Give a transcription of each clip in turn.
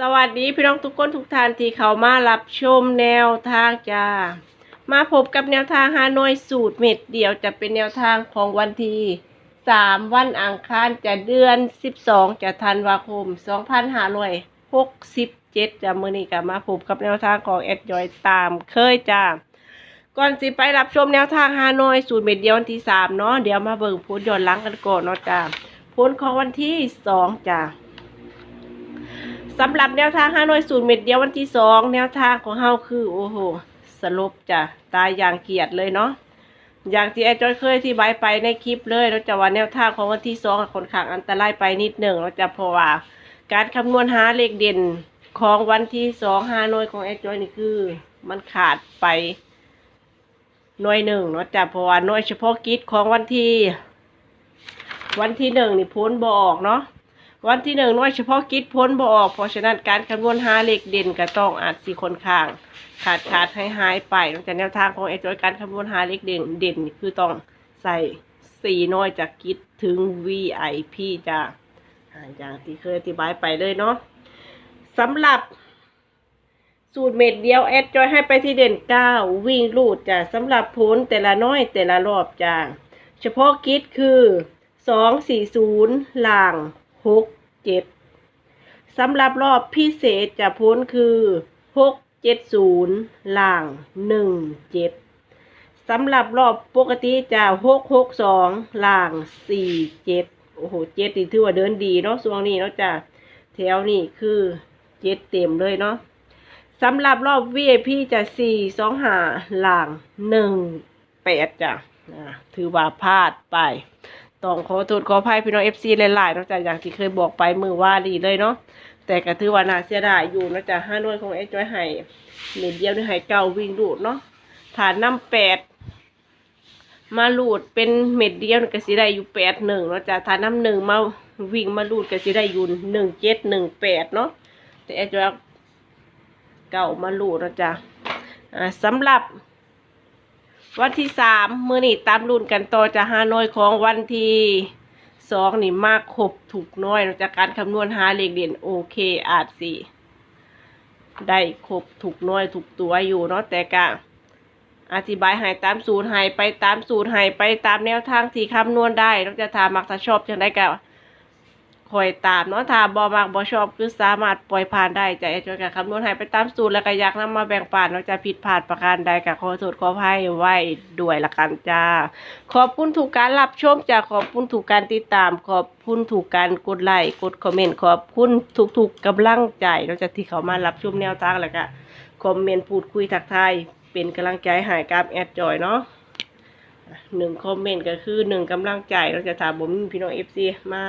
สวัสดีพี่น้องทุกคนทุกท่านที่เขามารับชมแนวทางจ้า มาพบกับแนวทางฮานอยสูตรเม็ดเดียวจะเป็นแนวทางของวันที่สามวันอังคารจะเดือนสิบสองจะธันวาคมสองพันห้าร้อยหกสิบเจ็ดจะมือนี้กับมาพบกับแนวทางของแอดจอยตามเคยจ้าก่อนสิไปรับชมแนวทางฮานอยสูตรเม็ดเดียววันที่สามเนาะเดี๋ยวมาเบิ่งผลย้อนหลังกันก่อนเนาะจ้าผลของวันที่สองจ้า สำหรับแนวทางห้าหน่วยศูนย์เม็ดเดียววันที่สองแนวทางของเฮาคือ โอ้โหสรุปจ้ะตายอย่างเกียดเลยเนาะอย่างที่แอจอยเคยที่บไปในคลิปเลยเราจะว่าแนวทางของวันที่สองคนข้างอันตรายไปนิดหนึ่งเราจะพราะว่า การคำนวณหาเลขเด่นของวันที่สองห้าหน่วยของแอจอยนี่คือ มันขาดไปหน่วยหนึ่งเนาะจ้ะเพราะว่าหน่วยเฉพาะกิจของวันที่ วันที่หนึ่งนี่พ้นบออกเนาะ วันที่หนึ่งน่วยเฉพาะกิจพ้นบ่ออก เพราะฉะนั้นการคำนวณหาเลขเด่นก็ต้องอาจสีคนข้าง ขาดขาดให้หายไปนอกจากแนวทางของไอ้จอยการคำนวณหาเลขเด่นเด่นคือต้องใส่สี่น่วยจากกิจถึง VIP จ้ะอ่าอย่างที่เคยอธิบายไปเลยเนาะสำหรับสูตรเม็ดเดียวแอดจอยให้ไปที่เด่นเก้าวิ่งลูดจ้ะสำหรับผลแต่ละน้อยแต่ละรอบจ้ะเฉพาะกิจคือสองสี่ศูนย์ล่างหก เจ็ดสำหรับรอบพิเศษจะพ้นคือหกเจ็ดศูนย์ล่างหนึ่งเจ็ดสำหรับรอบปกติจะหกหกสองล่างสี่เจ็ดโอ้โหเจ็ดนี่ถือว่าเดินดีเนาะช่วงนี้เนาะจ้ะแถวนี้คือเจ็ดเต็มเลยเนาะสำหรับรอบ VIP จะสี่สองหาหลังหนึ่งแปดจ้ะถือว่าพลาดไป ต้องขอโทษขออภัยพี่น้อง FC หลายๆเนอกจากอย่างที่เคยบอกไปมือว่าดีเลยเนาะแต่ก็ถือว่าน่าเสียดายอยู่เนอกจากห้าหน่วยของไอ้จอยไห้เม็ดเดียวนี่ไห้เก้าวิ่งดูดเนาะฐานน้ำแปดมาลูดเป็นเม็ดเดียวเก็สิได้อยู่แปดหนึ่งเนาะจากฐานน้ำหนึ่งมาวิ่งมาลูดก็สิได้อยู่หนึ่งเจ็ดหนึ่งแปดเนาะแต่ไอ้จอยเก่ามาลูดนะจ๊ะสำหรับ วันที่สามมือนี่ตามรุ่นกันต่อจะหาน้อยของวันที่สองนี่มากครบถูกน้อยจากการคำนวณหาเลขเด่นโอเคอาจสิได้ครบถูกน้อยถูกตัวอยู่เนาะแต่กะอธิบายให้ตามสูตรให้ไปตามสูตรให้ไปตามแนวทางที่คำนวณได้เราจะถามมักถ้าชอบจังได้กะ คอยตามเนาะถ้าบอมากบอชอบคือสามารถปล่อยผ่านได้จะจอยกับคำนวณให้ไปตามสูตรแล้วก็อยากนำมาแบ่งปันเนาะจะผิดพลาดประการใดก็ขอโทษขออภัยไว้ด้วยละกันจ้า ขอบคุณถูกการรับชมจ้าขอบคุณถูกการติดตาม ขอบคุณถูกการกดไลค์กดคอมเมนต์ขอบคุณทุกๆกำลังใจเนาะจากที่เขามารับชมแนวทางแล้วก็คอมเมนต์พูดคุยทักทายเป็นกำลังใจให้กับแอดจอยเนาะหนึ่งคอมเมนต์ก็คือหนึ่งกำลังใจเราจะถามผมพี่น้องเอฟซีมา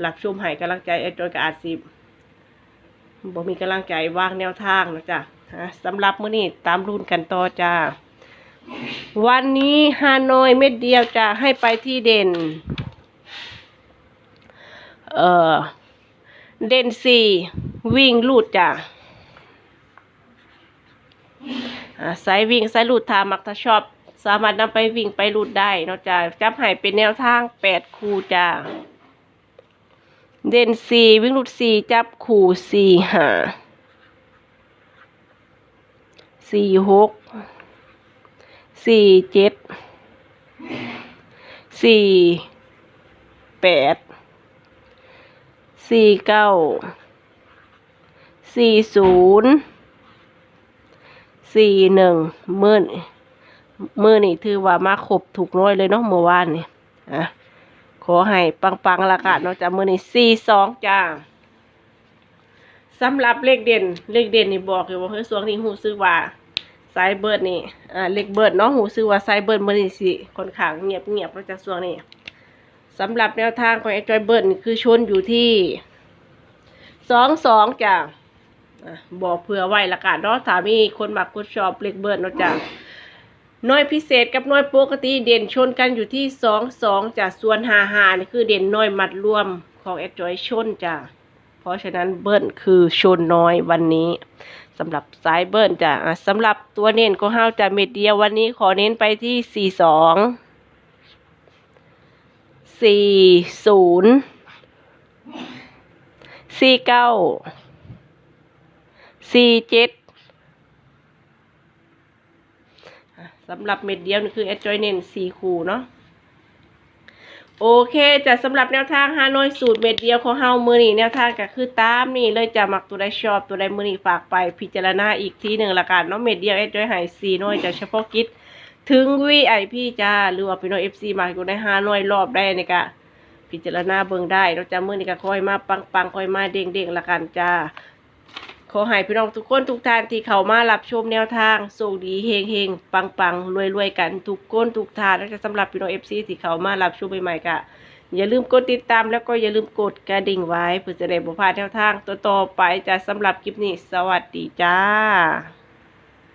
หลับชมให้กำลังใจแอดจอยกับอาสิบบ่มีกำลังใจวางแนวทางนะจ๊ะสำหรับมื้อนี้ตามรุ่นกันต่อจ้า วันนี้ฮานอยเม็ดเดียวจะให้ไปที่เด่น เอ่อ เด่นสี่วิ่งลูดจ้ะอ่าสายวิ่งสายลูดทามักถ้าชอบ สามารถนำไปวิ่งไปลูดได้นอกจากจับให้เป็นแนวทางแปดคู่จ้า เด่นสี่วิ่งหลุดสี่จับขู่สี่หาสี่หกสี่เจ็ดสี่แปดสี่เก้าสี่ศูนย์สี่หนึ่งมื่นมื่อนี่ถือว่ามาครบถูกน้อยเลยเนาะเมื่อวานนี่อะ ขอให้ปังๆละกันเนาะจ้ะมื้อนี้สี่สองจ้าสำหรับเลขเด่น เลขเด่นนี่บอกอยู่ว่าเฮ้ยสวงนี้หูซื้อว่าไซเบิร์ดนี่อ่าเลขเบิร์ดเนาะหูซื้อว่าไซเบิร์ดมื้อนี้สิค่อนข้างเงียบเงียบๆเนาะจ้ะสวงนี้สำหรับแนวทางของไอ้จอยเบิร์ดนี่คือชนอยู่ที่สองสองจ้ะอะบอกเผื่อไว้ละกันเนาะถ้ามีคนมักกดชอบเลขเบิร์ดเนาะจ้ะห น้อยพิเศษกับน้อยปกติเด่นชนกันอยู่ที่สองสองจากส่วนหาหานี่คือเด่นน้อยมัดรวมของแอดจอยชนจ้ะเพราะฉะนั้นเบิ้ลคือชนน้อยวันนี้สำหรับสายเบิ้ลจ้ะสำหรับตัวเน้นของเฮาจะเม็ดเดียววันนี้ขอเน้นไปที่สี่สองสี่ศูนย์สี่เก้าสี่เจ็ด สำหรับเม็ดเดียวนี่คือแอดจอยเน้นสี่คูเนาะโอเคจะสำหรับแนวทางฮานอยสูตรเม็ดเดียวของเฮามือนี่แนวทางก็คือตามนี่เลยจะมักตัวใดชอบตัวใดมือนี่ฝากไปพิจารณาอีกทีหนึ่งละกันเนาะเม็ดเดียวแอดจอยหายสี่น้อยจะเฉพาะกิจถึงวีไอพี่จ้าหรือว่าพี่น้องเอฟซีมาอยู่ในห้านอยรอบได้นี่กะพิจารณาเบิ่งได้เราจะมือนี่ก็ค่อยมาปังปังๆคอยมาเด้งเด้งๆละกันจ้า ขอให้พี่น้องทุกคนทุกท่านที่เข้ามารับชมแนวทางโชคดีเฮงเฮงปังปังรวยรวยกันทุกคนทุกท่านแล้วก็สำหรับพี่น้องเอฟซีที่เข้ามารับชมใหม่ๆกะอย่าลืมกดติดตามแล้วก็อย่าลืมกดกระดิ่งไว้เพื่อจะได้บ่พลาดแนวทางตัวต่อไปจะสำหรับคลิปนี้สวัสดีจ้า